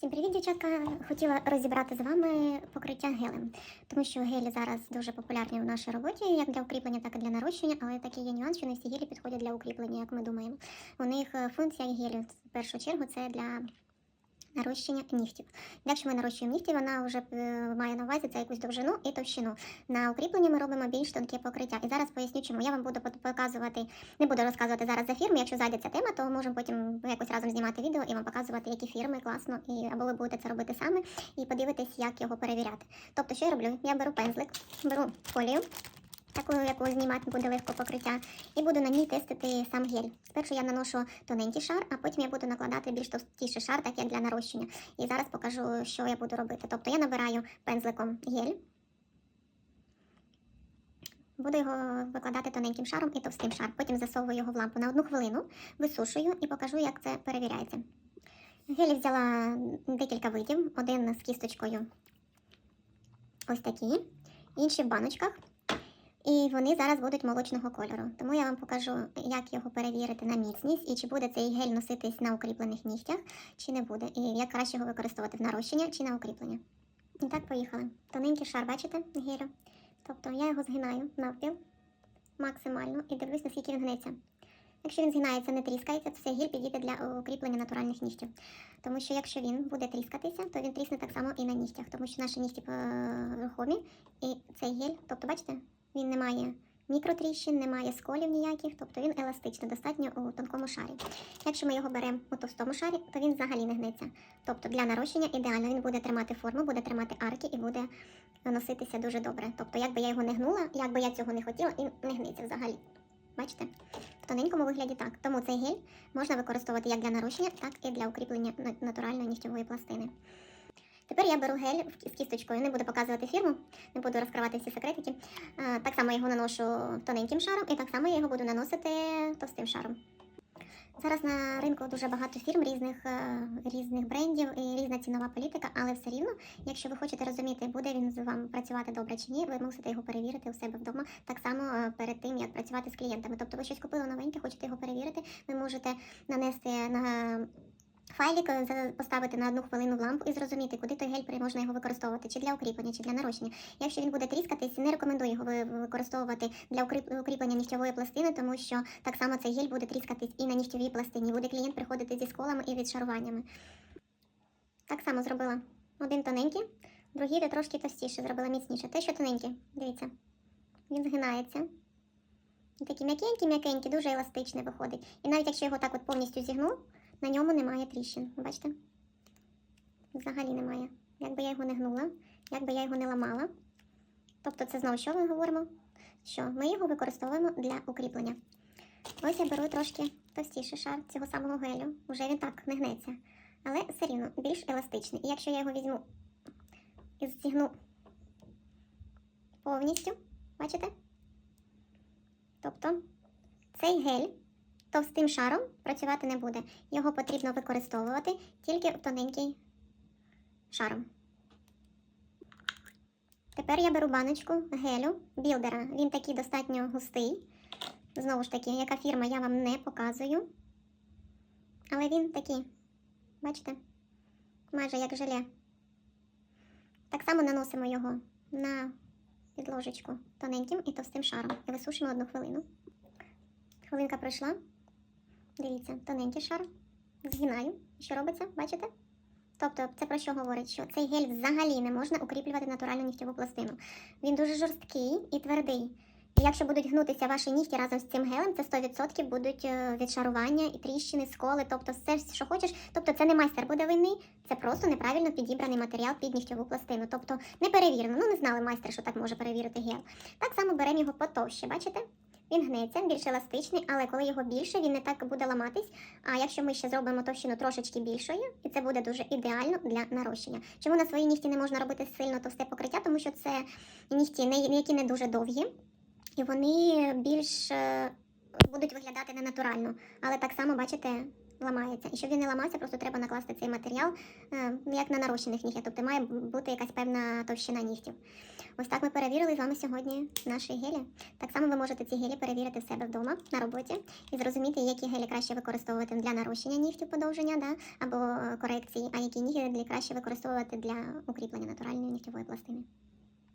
Всім привіт, дівчатка! Хотіла розібрати з вами покриття гелем, тому що гелі зараз дуже популярні в нашій роботі, як для укріплення, так і для нарощення, але такий є нюанс, що не всі гелі підходять для укріплення, як ми думаємо. У них е, функція гелю в першу чергу це для нарощення нігтів. Якщо ми нарощуємо нігті, вона вже е, має на увазі це якусь довжину і товщину. На укріплення ми робимо більш тонке покриття. І зараз поясню, чому я вам буду показувати, не буду розказувати зараз за фірми. Якщо зайде ця тема, то можемо потім якось разом знімати відео і вам показувати, які фірми класно, і або ви будете це робити саме і подивитись, як його перевіряти. Тобто, що я роблю? Я беру пензлик, беру фолію. Таку, яку знімати буде легко покриття, і буду на ній тестити сам гель. Спершу я наношу тоненький шар, а потім я буду накладати більш товстіший шар, так як для нарощення. І зараз покажу, що я буду робити. Тобто я набираю пензликом гель, буду його викладати тоненьким шаром і товстим шаром. Потім засовую його в лампу на одну хвилину, висушую і покажу, як це перевіряється. Гелі взяла декілька видів, один з кісточкою ось такі, інші в баночках. І вони зараз будуть молочного кольору. Тому я вам покажу, як його перевірити на міцність і чи буде цей гель носитись на укріплених нігтях, чи не буде. І як краще його використовувати в нарощення чи на укріплення. І так, поїхали. Тоненький шар, бачите, гелю. Тобто я його згинаю навпіл максимально і дивлюсь, наскільки він гнеться. Якщо він згинається, не тріскається, то цей гель підійде для укріплення натуральних нігтів. Тому що якщо він буде тріскатися, то він трісне так само і на нігтях, тому що наші нігті е, рухомі, і цей гель, тобто, бачите, він не має мікротріщин, не має сколів ніяких, тобто він еластичний, достатньо у тонкому шарі. Якщо ми його беремо у товстому шарі, то він взагалі не гнеться. Тобто для нарощення ідеально він буде тримати форму, буде тримати арки і буде носитися дуже добре. Тобто, як би я його не гнула, як би я цього не хотіла, він не гнеться взагалі. Бачите? В тоненькому вигляді так. Тому цей гель можна використовувати як для нарощення, так і для укріплення натуральної нігтєвої пластини. Тепер я беру гель з кісточкою, не буду показувати фірму, не буду розкривати всі секретики. Так само я його наношу тоненьким шаром, і так само я його буду наносити товстим шаром. Зараз на ринку дуже багато фірм різних, е, різних брендів і різна цінова політика, але все рівно, якщо ви хочете розуміти, буде він з вами працювати добре чи ні, ви мусите його перевірити у себе вдома, так само е, перед тим, як працювати з клієнтами. Тобто ви щось купили новеньке, хочете його перевірити, ви можете нанести на файлик, е, поставити на одну хвилину в лампу і зрозуміти, куди той гель можна його використовувати, чи для укріплення, чи для нарощення. Якщо він буде тріскатись, не рекомендую його використовувати для укріплення нігтєвої пластини, тому що так само цей гель буде тріскатись і на нігтєвій пластині. Буде клієнт приходити зі сколами і відшаруваннями. Так само зробила один тоненький, другий трошки товстіше, зробила міцніше. Те, що тоненький, дивіться, він згинається. Такий м'якенький, м'якенький, дуже еластичний виходить. І навіть якщо його так от повністю зігну, на ньому немає тріщин. Бачите? Взагалі немає. Якби я його не гнула, якби я його не ламала. Тобто, це знову що ми говоримо? Що ми його використовуємо для укріплення. Ось я беру трошки товстіший шар цього самого гелю. Уже він так не гнеться. Але все рівно більш еластичний. І якщо я його візьму і зігну повністю, бачите? Тобто цей гель товстим шаром працювати не буде. Його потрібно використовувати тільки тоненький шаром. Тепер я беру баночку гелю білдера. Він такий достатньо густий. Знову ж таки, яка фірма, я вам не показую. Але він такий, бачите, майже як желе. Так само наносимо його на підложечку тоненьким і товстим шаром. І висушимо одну хвилину. Хвилинка пройшла. Дивіться, тоненький шар. Згинаю. Що робиться? Бачите? Тобто, це про що говорить? Що цей гель взагалі не можна укріплювати натуральну нігтєву пластину. Він дуже жорсткий і твердий. І якщо будуть гнутися ваші нігті разом з цим гелем, це 100% будуть е, відшарування і тріщини, сколи, тобто все, що хочеш. Тобто це не майстер буде винний, це просто неправильно підібраний матеріал під нігтєву пластину. Тобто не перевірено. Ну не знали майстер, що так може перевірити гел. Так само беремо його потовще, бачите? Він гнеться, більш еластичний, але коли його більше, він не так буде ламатись. А якщо ми ще зробимо товщину трошечки більшою, і це буде дуже ідеально для нарощення. Чому на свої нігті не можна робити сильно товсте покриття? Тому що це нігті, які не дуже довгі, і вони більш е, будуть виглядати ненатурально. Але так само, бачите, ламається. І щоб він не ламався, просто треба накласти цей матеріал, е, як на нарощених нігтях. Тобто має бути якась певна товщина нігтів. Ось так ми перевірили з вами сьогодні наші гелі. Так само ви можете ці гелі перевірити в себе вдома на роботі і зрозуміти, які гелі краще використовувати для нарощення нігтів подовження да, або е, корекції, а які гелі краще використовувати для укріплення натуральної нігтєвої пластини.